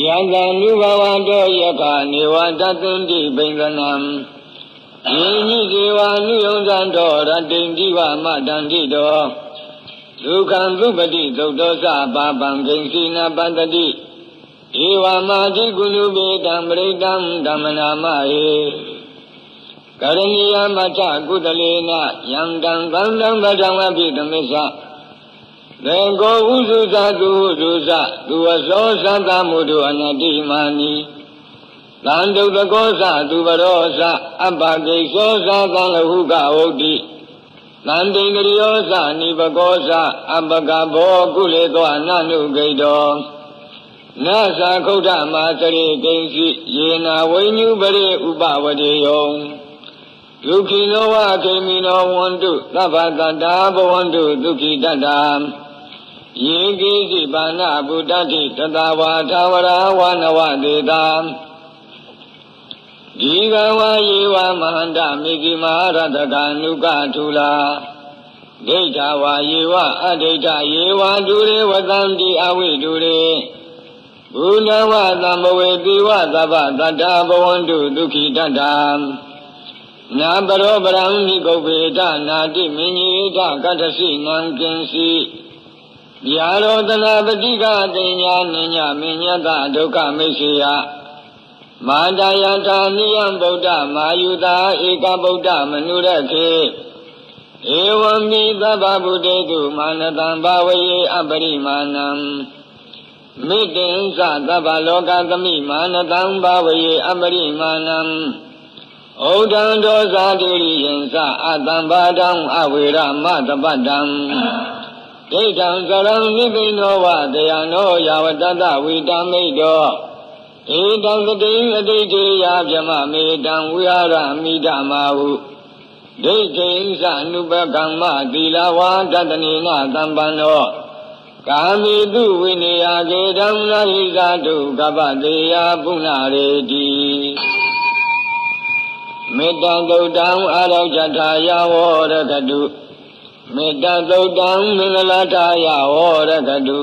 ယံတံလူဘဝတောယခနေဝတသင်တိပိန္ဒနံယေညိဇေဝနုယုံဇံတော်ရတ္တိံဒီဝမတံတိတော်ဒုက္ခံသုပတိသုတ်တော်စပါပံဂိဉ္စီနာပတ္တိဧဝမာတိကုလူပေတံပရိတံဓမ္မနာမဟေကရဏီယမထကုတလေနယံတံဗန္တံဗဒံအပိသမစ္ဆ သေကောဥစုသသူဟုသူစသူဝသောသတ္တမုဒုအနတိမာနီသံဒုတကောသသူဘရောသအပ္ပကိသောသသံလဟုကဟုတ်တိသံတိန္ဒရိယောသနိပကောသအပ္ပကဘောကုလေသောအနနုဂိတောနသခုဒ္ဓမာစရိကိဉ္စီယေနာဝိညုပရိဥပဝတိယောဒုက္ခိနောဝခေမိနောဝန္တုသဗ္ဗတတ္တာဘဝန္တုဒုက္ခိတတ္တာ ယေကိစီပါဏဗုဒ္ဓတိတတဝါသာဝရဝနဝတေတာဒီကဝါယေဝမဟန္တမိကိမဟာရတကနုကထူလာဒိဋ္ဌဝါယေဝအဒိဋ္ဌယေဝဒုရေဝတံတိအဝိဒုရေဘုဒ္ဓဝသံဘဝေတိဝသဗ္ဗတတ္တာဘဝန္တုဒုက္ခိတတ္တာနာပရောပရံမိကုပ္ပေတနာတိမင်းကြီးတကတ္တစီနံကင်စီ ယာရောတနာပတိကတင်ညာနညမင်းညတဒုက္ခမိတ်ဆေယမာတယထာနိယံဗုဒ္ဓမာယုတာဧကဗုဒ္ဓမနုရခေဧဝံမိသဗ္ဗဗုတေတုမာနတံဘာဝယေအပရိမာဏံမိတေံသသဗ္ဗလောကသမိမာနတံဘာဝယေအပရိမာဏံဩဒံဒောဇာတိရိယံသအတံဘာဒံအဝေရမတပတ္တံ ဒိဋ္ဌံသရံနိသိဏောဝတရားနောယာဝတ္တဝိတမိတ်တောဧတံသတိအတိတ်ေယဗြမမေတံဝိဟာရမိဓမ္မာဟုဒိဋ္ဌိသအနုပကမ္မသီလဝါတတနေနသံပန္နောကာမိတုဝိနေယကေဓမ္မနာဟိဇာတုကပ္ပတေယပုဏ္ဏရေတိမေတ္တသုတ်တံအာရောဇထာယဝရကတု မေတ္တသုတ်တံမင်္ဂလာထာယဝရကတု